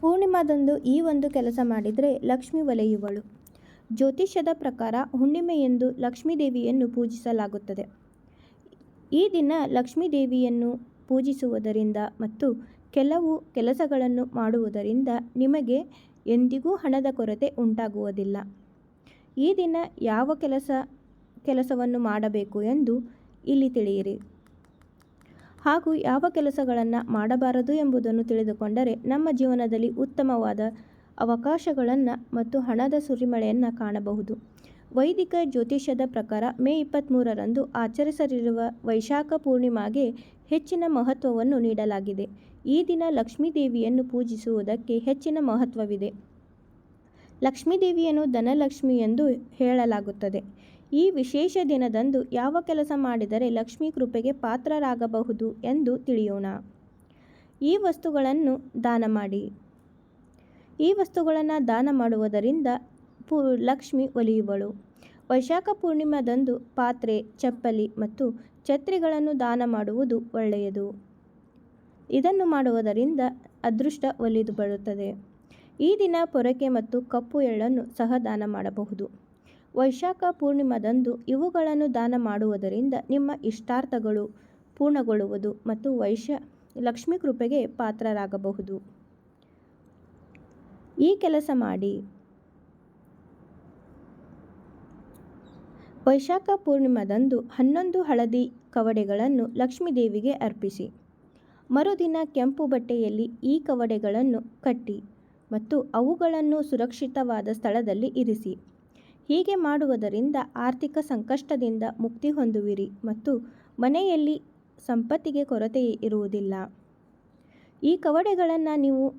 ಪೂರ್ಣಿಮಾದಂದು ಈ ಒಂದು ಕೆಲಸ ಮಾಡಿದರೆ ಲಕ್ಷ್ಮಿ ಒಲೆಯುವಳು. ಜ್ಯೋತಿಷ್ಯದ ಪ್ರಕಾರ ಹುಣ್ಣಿಮೆಯೆಂದು ಲಕ್ಷ್ಮೀ ದೇವಿಯನ್ನು ಪೂಜಿಸಲಾಗುತ್ತದೆ. ಈ ದಿನ ಲಕ್ಷ್ಮೀದೇವಿಯನ್ನು ಪೂಜಿಸುವುದರಿಂದ ಮತ್ತು ಕೆಲವು ಕೆಲಸಗಳನ್ನು ಮಾಡುವುದರಿಂದ ನಿಮಗೆ ಎಂದಿಗೂ ಹಣದ ಕೊರತೆ ಉಂಟಾಗುವುದಿಲ್ಲ. ಈ ದಿನ ಯಾವ ಕೆಲಸ, ಕೆಲಸವನ್ನು ಮಾಡಬೇಕು ಎಂದು ಇಲ್ಲಿ ತಿಳಿಯಿರಿ. ಹಾಗೂ ಯಾವ ಕೆಲಸಗಳನ್ನು ಮಾಡಬಾರದು ಎಂಬುದನ್ನು ತಿಳಿದುಕೊಂಡರೆ ನಮ್ಮ ಜೀವನದಲ್ಲಿ ಉತ್ತಮವಾದ ಅವಕಾಶಗಳನ್ನು ಮತ್ತು ಹಣದ ಸುರಿಮಳೆಯನ್ನು ಕಾಣಬಹುದು. ವೈದಿಕ ಜ್ಯೋತಿಷ್ಯದ ಪ್ರಕಾರ ಮೇ ಇಪ್ಪತ್ತ್ಮೂರರಂದು ಆಚರಿಸಲಿರುವ ವೈಶಾಖ ಪೂರ್ಣಿಮಾಗೆ ಹೆಚ್ಚಿನ ಮಹತ್ವವನ್ನು ನೀಡಲಾಗಿದೆ. ಈ ದಿನ ಲಕ್ಷ್ಮೀ ದೇವಿಯನ್ನು ಪೂಜಿಸುವುದಕ್ಕೆ ಹೆಚ್ಚಿನ ಮಹತ್ವವಿದೆ. ಲಕ್ಷ್ಮೀ ದೇವಿಯನ್ನು ಧನಲಕ್ಷ್ಮಿ ಎಂದು ಹೇಳಲಾಗುತ್ತದೆ. ಈ ವಿಶೇಷ ದಿನದಂದು ಯಾವ ಕೆಲಸ ಮಾಡಿದರೆ ಲಕ್ಷ್ಮಿ ಕೃಪೆಗೆ ಪಾತ್ರರಾಗಬಹುದು ಎಂದು ತಿಳಿಯೋಣ. ಈ ವಸ್ತುಗಳನ್ನು ದಾನ ಮಾಡಿ. ಈ ವಸ್ತುಗಳನ್ನು ದಾನ ಮಾಡುವುದರಿಂದ ಪೂ ಲಕ್ಷ್ಮಿ ಒಲಿಯುವಳು. ವೈಶಾಖ ಪೂರ್ಣಿಮಾದಂದು ಪಾತ್ರೆ, ಚಪ್ಪಲಿ ಮತ್ತು ಛತ್ರಿಗಳನ್ನು ದಾನ ಮಾಡುವುದು ಒಳ್ಳೆಯದು. ಇದನ್ನು ಮಾಡುವುದರಿಂದ ಅದೃಷ್ಟ ಒಲಿದು ಬರುತ್ತದೆ. ಈ ದಿನ ಪೊರಕೆ ಮತ್ತು ಕಪ್ಪು ಎಳ್ಳನ್ನು ಸಹ ದಾನ ಮಾಡಬಹುದು. ವೈಶಾಖ ಪೂರ್ಣಿಮಾದಂದು ಇವುಗಳನ್ನು ದಾನ ಮಾಡುವುದರಿಂದ ನಿಮ್ಮ ಇಷ್ಟಾರ್ಥಗಳು ಪೂರ್ಣಗೊಳ್ಳುವುದು ಮತ್ತು ವೈಶ್ಯ ಲಕ್ಷ್ಮೀ ಕೃಪೆಗೆ ಪಾತ್ರರಾಗಬಹುದು. ಈ ಕೆಲಸ ಮಾಡಿ ವೈಶಾಖ ಪೂರ್ಣಿಮಾದಂದು ಹನ್ನೊಂದು ಹಳದಿ ಕವಡೆಗಳನ್ನು ಲಕ್ಷ್ಮೀ ದೇವಿಗೆ ಅರ್ಪಿಸಿ. ಮರುದಿನ ಕೆಂಪು ಬಟ್ಟೆಯಲ್ಲಿ ಈ ಕವಡೆಗಳನ್ನು ಕಟ್ಟಿ. ಮತ್ತು ಅವುಗಳನ್ನು ಸುರಕ್ಷಿತವಾದ ಸ್ಥಳದಲ್ಲಿ ಇರಿಸಿ. ಹೀಗೆ ಮಾಡುವುದರಿಂದ ಆರ್ಥಿಕ ಸಂಕಷ್ಟದಿಂದ ಮುಕ್ತಿ ಹೊಂದುವಿರಿ ಮತ್ತು ಮನೆಯಲ್ಲಿ ಸಂಪತ್ತಿಗೆ ಕೊರತೆ ಇರುವುದಿಲ್ಲ. ಈ ಕವಡೆಗಳನ್ನು ನೀವು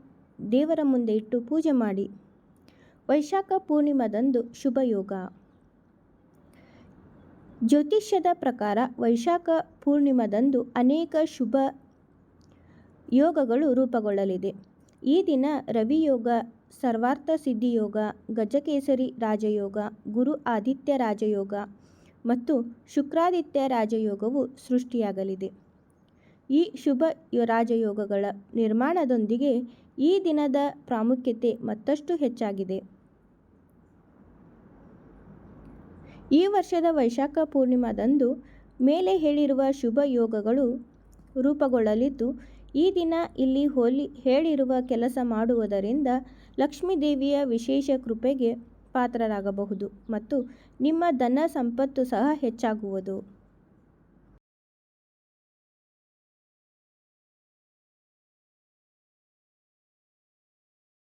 ದೇವರ ಮುಂದೆ ಇಟ್ಟು ಪೂಜೆ ಮಾಡಿ. ವೈಶಾಖ ಪೂರ್ಣಿಮಾದಂದು ಶುಭ ಯೋಗ ಜ್ಯೋತಿಷ್ಯದ ಪ್ರಕಾರ ವೈಶಾಖ ಪೂರ್ಣಿಮಾದಂದು ಅನೇಕ ಶುಭ ಯೋಗಗಳು ರೂಪುಗೊಳ್ಳಲಿದೆ. ಈ ದಿನ ರವಿಯೋಗ ಸರ್ವಾರ್ಥ ಸಿದ್ಧಿಯೋಗ ಗಜಕೇಸರಿ ರಾಜಯೋಗ, ಗುರು ಆದಿತ್ಯ ರಾಜಯೋಗ ಮತ್ತು ಶುಕ್ರಾದಿತ್ಯ ರಾಜಯೋಗವು ಸೃಷ್ಟಿಯಾಗಲಿದೆ. ಈ ಶುಭ ರಾಜಯೋಗಗಳ ನಿರ್ಮಾಣದೊಂದಿಗೆ ಈ ದಿನದ ಪ್ರಾಮುಖ್ಯತೆ ಮತ್ತಷ್ಟು ಹೆಚ್ಚಾಗಿದೆ. ಈ ವರ್ಷದ ವೈಶಾಖ ಪೂರ್ಣಿಮಾದಂದು ಮೇಲೆ ಹೇಳಿರುವ ಶುಭ ಯೋಗಗಳು ರೂಪುಗೊಳ್ಳಲಿದ್ದು ಈ ದಿನ ಇಲ್ಲಿ ಹೋಲಿ, ಹೇಳಿರುವ ಕೆಲಸ ಮಾಡುವುದರಿಂದ ಲಕ್ಷ್ಮೀದೇವಿಯ ವಿಶೇಷ ಕೃಪೆಗೆ ಪಾತ್ರರಾಗಬಹುದು ಮತ್ತು ನಿಮ್ಮ ಧನ ಸಂಪತ್ತು ಸಹ ಹೆಚ್ಚಾಗುವುದು.